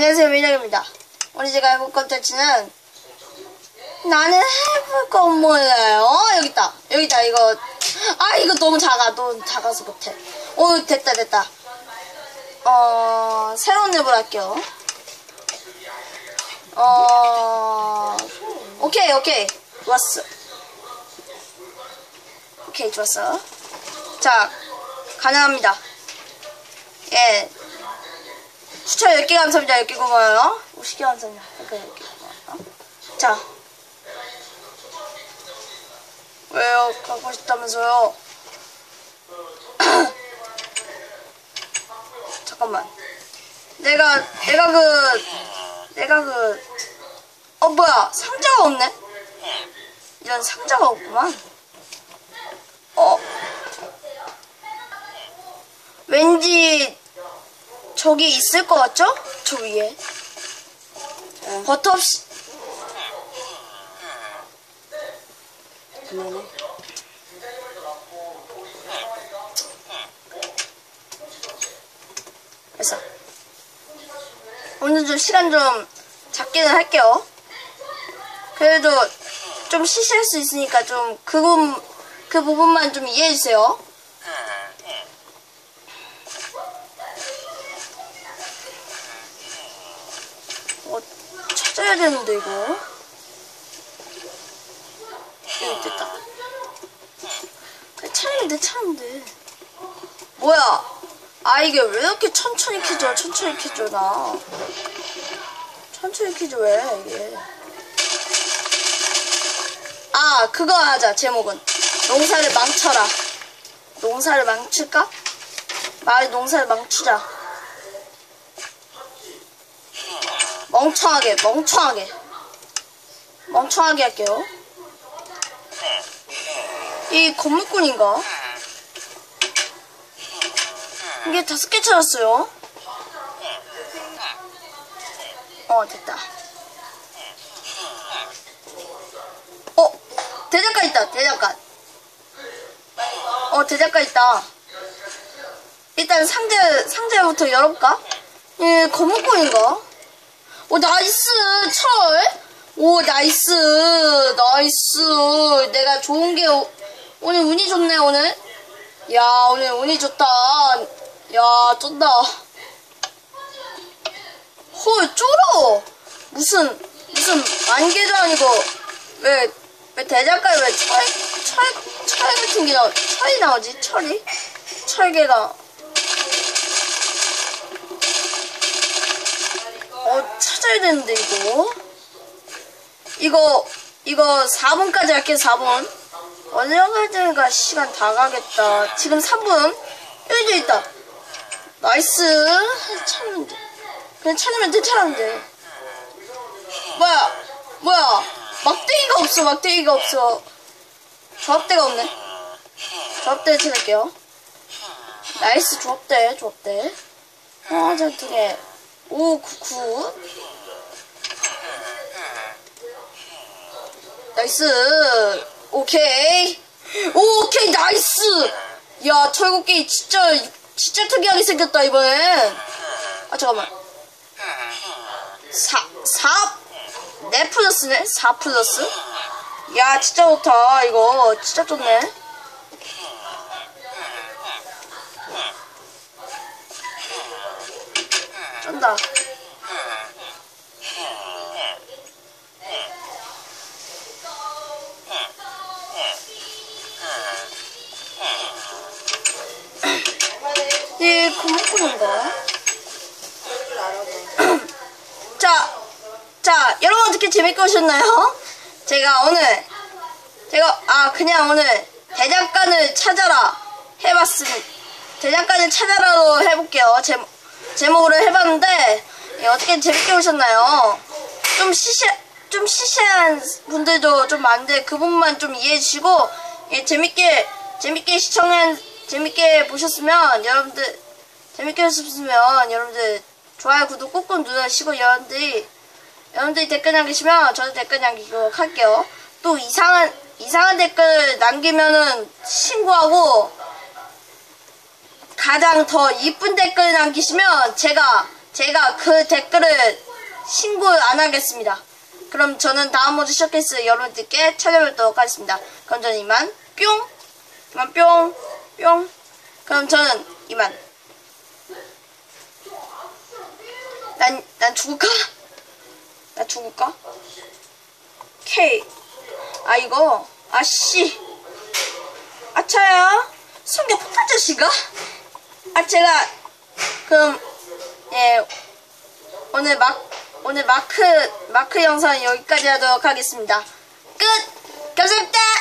안녕하세요 민혁입니다. 오늘 제가 해볼 컨텐츠는 나는 해볼 건 몰라요. 여기 있다. 여기 있다. 이거. 아 이거 너무 작아. 너무 작아서 못해. 오 됐다 됐다. 어 새로운 앱을 할게요. 어 오케이 오케이. 좋았어. 오케이 좋았어. 자 가능합니다. 예 추천 10개 감사합니다. 10개 고마워요. 50개 감사합니다. 그러니까 10개 고마워요. 자. 왜요? 가고 싶다면서요? 잠깐만. 내가, 내가 그, 내가 그, 어, 뭐야. 상자가 없네? 이런 상자가 없구만. 어. 왠지 저기 있을 것 같죠? 저 위에. 버터 없이. 그만해. 그래서. 오늘 좀 시간 좀 잡기는 할게요. 그래도 좀 시시할 수 있으니까 좀 그 부분, 그 부분만 좀 이해해주세요. 찾아야 되는데, 이거. 여기 됐다. 차는데, 차는데. 뭐야? 아, 이게 왜 이렇게 천천히 키죠? 천천히 키죠, 나. 천천히 키죠, 왜, 이게. 아, 그거 하자, 제목은. 농사를 망쳐라. 농사를 망칠까? 말이 농사를 망치자. 멍청하게, 멍청하게. 멍청하게 할게요. 이 건물꾼인가? 이게 다섯 개 찾았어요. 어, 됐다. 어, 대장간 있다, 대장간. 어, 대장간 있다. 일단 상자, 상자부터 열어볼까? 예, 건물꾼인가? 오, 나이스! 철! 오, 나이스! 나이스! 내가 좋은 게, 오- 오늘 운이 좋네, 오늘. 야, 오늘 운이 좋다. 야, 쩐다. 헐, 쫄어! 무슨, 무슨, 만개도 아니고, 왜, 왜 대작가에 왜 철, 철, 철 같은 게 나오, 철이 나오지? 철이? 철개가. 어, 찾아야 되는데, 이거. 이거, 이거 4분까지 할게요, 4분. 언제까지가 시간 다 가겠다. 지금 3분. 여기도 있다. 나이스. 찾으면 돼. 그냥 찾으면 괜찮은데. 뭐야, 뭐야. 막대기가 없어, 막대기가 없어. 조합대가 없네. 조합대 찾을게요. 나이스, 조합대, 조합대. 아, 저두 개. 오, 구구. 나이스. 오케이. 오케이, 나이스. 야, 철곡기 진짜, 진짜 특이하게 생겼다, 이번엔. 아, 잠깐만. 4, 4, 네 플러스네? 4 플러스? 야, 진짜 좋다, 이거. 진짜 좋네. 쩐다. 예, 고맙군인가? 자, 자, 여러분 어떻게 재밌게 오셨나요? 제가 오늘, 제가, 아, 그냥 오늘 대장간을 찾아라 해봤습니다. 대장간을 찾아라로 해볼게요. 제, 제목으로 해봤는데, 예, 어떻게 재밌게 오셨나요? 좀 시시, 좀 시시한 분들도 좀 많은데, 그 부분만 좀 이해해 주시고, 예, 재밌게, 재밌게 시청한, 재밌게 보셨으면, 여러분들, 재밌게 보셨으면, 여러분들, 좋아요, 구독 꾹꾹 눌러주시고, 여러분들이, 여러분들이 댓글 남기시면, 저도 댓글 남기도록 할게요. 또 이상한, 이상한 댓글 남기면은 신고하고, 가장 더 이쁜 댓글 남기시면 제가 제가 그 댓글을 신고 안 하겠습니다. 그럼 저는 다음 모드 쇼케이스 여러분들께 찾아뵙도록 하겠습니다. 그럼 저는 이만 뿅 이만 뿅 뿅. 그럼 저는 이만. 난, 난 죽을까? 나 죽을까? K. 아, 이거. 아, 씨. 아차야. 성격 폭탄 자식아? 아, 제가, 그럼, 예, 오늘 막, 오늘 마크, 마크 영상 여기까지 하도록 하겠습니다. 끝! 감사합니다!